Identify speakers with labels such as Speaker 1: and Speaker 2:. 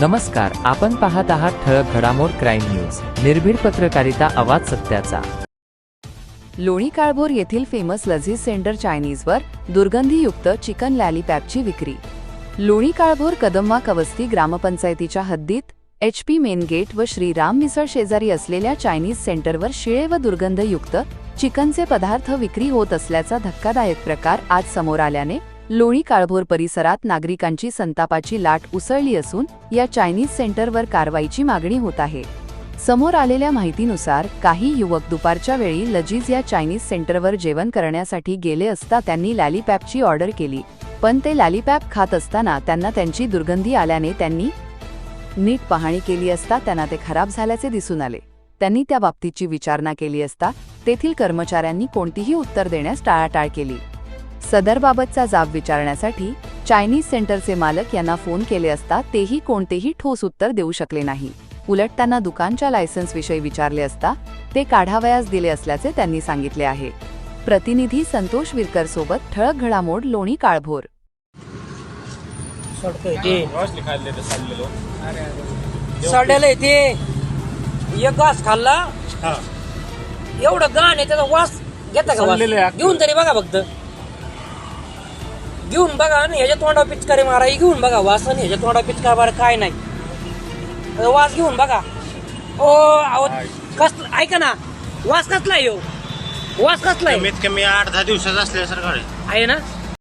Speaker 1: नमस्कार आपण पाहत आहात ठळक घडामोड क्राईम न्यूज. निर्भीड पत्रकारिता आवाज सत्याचा.
Speaker 2: लोणी काळभोर येथील फेमस लझीज सेंटर चायनीजवर दुर्गंधीयुक्त चिकन लॅलीपॅपची विक्री. लोणी काळभोर कदमवा कवस्ती ग्रामपंचायतीच्या हद्दीत एच पी मेन गेट व श्रीराम मिसळ शेजारी असलेल्या चायनीज सेंटरवर शिळे व दुर्गंधयुक्त चिकनचे पदार्थ विक्री होत असल्याचा धक्कादायक प्रकार आज समोर आल्याने लोणी काळभोर परिसरात नागरिकांची संतापाची लाट उसळली असून या चायनीज सेंटरवर कारवाईची मागणी होत आहे. समोर आलेल्या माहितीनुसार काही युवक दुपारच्या वेळी लजीज या चायनीज सेंटरवर जेवण करण्यासाठी गेले असता त्यांनी लॅलीपॅपची ऑर्डर केली पण ते लॅलीपॅप खात असताना त्यांना त्यांची दुर्गंधी आल्याने त्यांनी नीट पाहणी केली असता त्यांना ते खराब झाल्याचे दिसून आले. त्यांनी त्या बाबतीची विचारणा केली असता तेथील कर्मचाऱ्यांनी कोणतीही उत्तर देण्यास टाळाटाळ केली. सदरबाबतचा जाब विचारण्यासाठी चायनीज सेंटरचे मालक यांना फोन केले असता तेही कोणतेही ठोस उत्तर देऊ शकले नाही. उलट त्यांना दुकानच्या लायसन्सविषयी विचारले असता ते काढावयास दिले असल्याचे त्यांनी सांगितले आहे. प्रतिनिधी संतोष विरकर सोबत ठळक घडामोड लोणी काळभोर.
Speaker 3: सडलेलं ते एक घास खाल्ला.
Speaker 4: हा.
Speaker 3: एवढं घाण आहे त्याचा वास घेता का वास. घेऊन तरी बघा फक्त. घेऊन बघा आणि ह्याच्या तोंडावर पिचकारी मारा हे घेऊन बघा वास आणि ह्याच्या तोंडावर पिचकार मारा काय नाही वास घेऊन बघा ओ अहो कस ऐका ना वास कसला आहे ह्यो? वास कसला आहे
Speaker 4: कमीत कमी आठ दहा दिवसाचा असल्यासारखं.
Speaker 3: आहे ना